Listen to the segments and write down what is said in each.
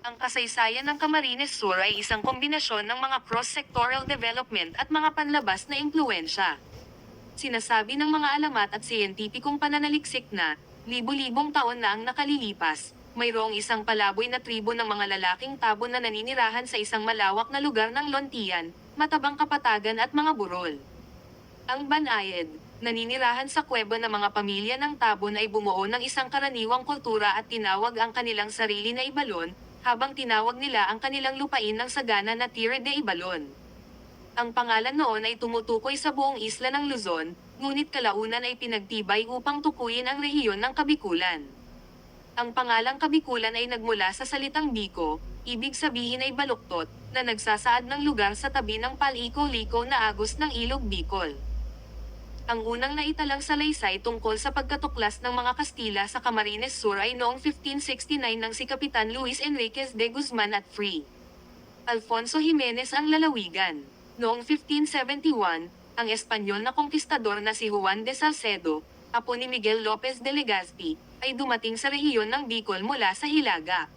Ang kasaysayan ng Camarines Sur ay isang kombinasyon ng mga cross-sectoral development at mga panlabas na impluensya. Sinasabi ng mga alamat at siyentipikong pananaliksik na, libu-libong taon na ang nakalilipas, mayroong isang palaboy na tribo ng mga lalaking tabo na naninirahan sa isang malawak na lugar ng Lontian, matabang kapatagan at mga burol. Ang Banayad, naninirahan sa kuweba ng mga pamilya ng Tabon ay bumuo ng isang karaniwang kultura at tinawag ang kanilang sarili na Ibalon, habang tinawag nila ang kanilang lupain ng sagana na Tierra de Ibalon. Ang pangalan noon ay tumutukoy sa buong isla ng Luzon, ngunit kalaunan ay pinagtibay upang tukuyin ang rehiyon ng Kabikulan. Ang pangalang Kabikulan ay nagmula sa salitang Biko, ibig sabihin ay baluktot, na nagsasaad ng lugar sa tabi ng paliko-liko na agos ng ilog Bicol. Ang unang naitalang salaysay tungkol sa pagkatuklas ng mga Kastila sa Camarines Sur ay noong 1569 ng si Kapitan Luis Enriquez de Guzman at Free. Alfonso Jimenez ang lalawigan. Noong 1571, ang Espanyol na konkistador na si Juan de Salcedo, apo ni Miguel Lopez de Legazpi, ay dumating sa rehiyon ng Bicol mula sa Hilaga.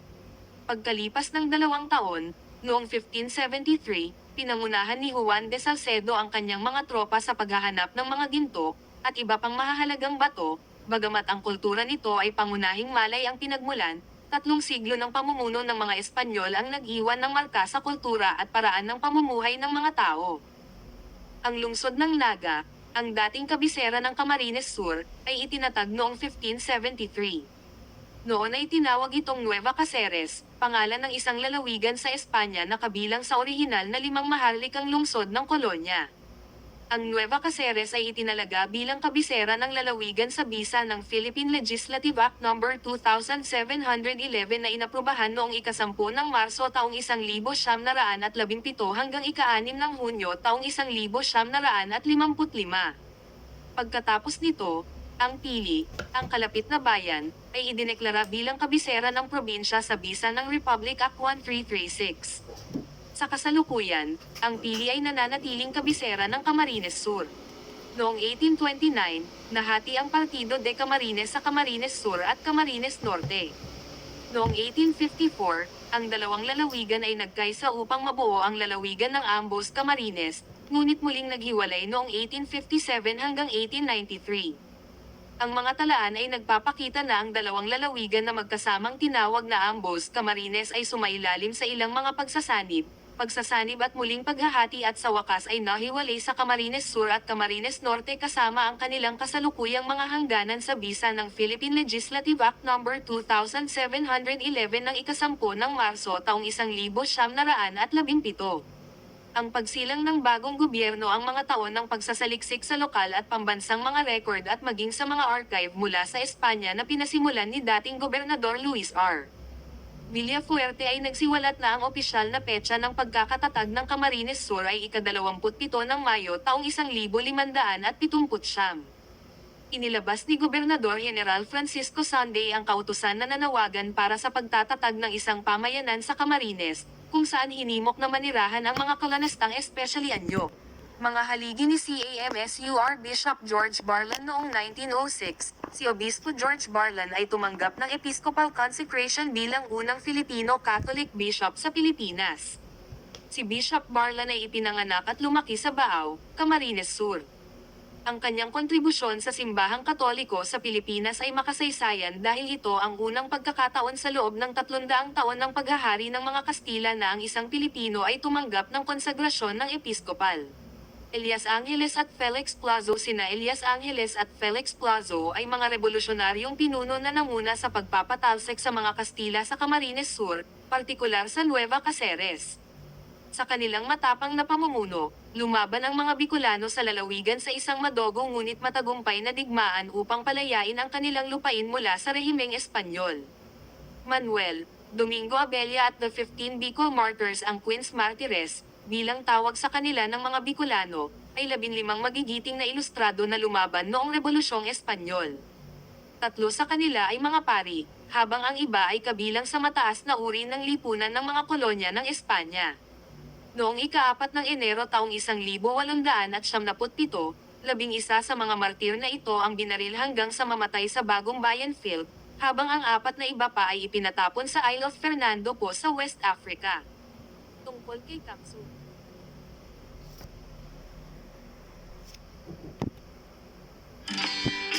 Pagkalipas ng dalawang taon, noong 1573, pinangunahan ni Juan de Salcedo ang kanyang mga tropa sa paghahanap ng mga ginto, at iba pang mahahalagang bato, bagamat ang kultura nito ay pangunahing malay ang pinagmulan, tatlong siglo ng pamumuno ng mga Espanyol ang nag-iwan ng marka sa kultura at paraan ng pamumuhay ng mga tao. Ang lungsod ng Naga, ang dating kabisera ng Camarines Sur, ay itinatag noong 1573. Noon ay tinawag itong Nueva Caceres, pangalan ng isang lalawigan sa Espanya na kabilang sa orihinal na limang maharlikang lungsod ng kolonya. Ang Nueva Caceres ay itinalaga bilang kabisera ng lalawigan sa bisa ng Philippine Legislative Act No. 2711 na inaprubahan noong ikasampu ng Marso taong 1917 hanggang ika-6 ng Hunyo taong 1955. Pagkatapos nito, ang Pili, ang kalapit na bayan, ay idineklara bilang kabisera ng probinsya sa bisa ng Republic Act 1336. Sa kasalukuyan, ang Pili ay nananatiling kabisera ng Camarines Sur. Noong 1829, nahati ang Partido de Camarines sa Camarines Sur at Camarines Norte. Noong 1854, ang dalawang lalawigan ay nagkaisa upang mabuo ang lalawigan ng Ambos Camarines, ngunit muling naghiwalay noong 1857 hanggang 1893. Ang mga talaan ay nagpapakita na ang dalawang lalawigan na magkasamang tinawag na Ambos Camarines ay sumailalim sa ilang mga pagsasanib, pagsasanib at muling paghahati at sa wakas ay nahiwalay sa Camarines Sur at Camarines Norte kasama ang kanilang kasalukuyang mga hangganan sa bisa ng Philippine Legislative Act No. 2711 ng ikasampu ng Marso taong 1917 ang pagsilang ng bagong gobyerno ang mga taon ng pagsasaliksik sa lokal at pambansang mga record at maging sa mga archive mula sa Espanya na pinasimulan ni dating Gobernador Luis R. Villafuerte ay nagsiwalat na ang opisyal na petsa ng pagkakatatag ng Camarines Sur ay ika-27 ng Mayo taong 1570. Inilabas ni Gobernador General Francisco Sunday ang kautusan na nanawagan para sa pagtatatag ng isang pamayanan sa Camarines, kung saan hinimok na manirahan ang mga kalanastang especially anyo. Mga haligi ni CAMSUR Bishop George Barlan noong 1906, si Obispo George Barlan ay tumanggap ng Episcopal Consecration bilang unang Filipino Catholic Bishop sa Pilipinas. Si Bishop Barlan ay ipinanganak at lumaki sa Baao, Camarines Sur. Ang kanyang kontribusyon sa simbahang katoliko sa Pilipinas ay makasaysayan dahil ito ang unang pagkakataon sa loob ng 300 taon ng paghahari ng mga Kastila na ang isang Pilipino ay tumanggap ng konsagrasyon ng episkopal. Elias Angeles at Felix Plazo Sina Elias Angeles at Felix Plazo ay mga revolusyonaryong pinuno na namuna sa pagpapatalsik sa mga Kastila sa Camarines Sur, partikular sa Nueva Caceres. Sa kanilang matapang na pamumuno, lumaban ang mga Bicolano sa lalawigan sa isang madogong ngunit matagumpay na digmaan upang palayain ang kanilang lupain mula sa rehimeng Espanyol. Manuel, Domingo Abella at the 15 Bicol Martyrs ang Queens Martires, bilang tawag sa kanila ng mga Bicolano, ay labinlimang magigiting na ilustrado na lumaban noong Rebolusyong Espanyol. Tatlo sa kanila ay mga pari, habang ang iba ay kabilang sa mataas na uri ng lipunan ng mga kolonya ng Espanya. Noong ikaapat ng Enero taong 1877, labing isa sa mga martir na ito ang binaril hanggang sa mamatay sa Bagong Bayan Field, habang ang apat na iba pa ay ipinatapon sa Isle of Fernando po sa West Africa. Tungkol kay Kamsu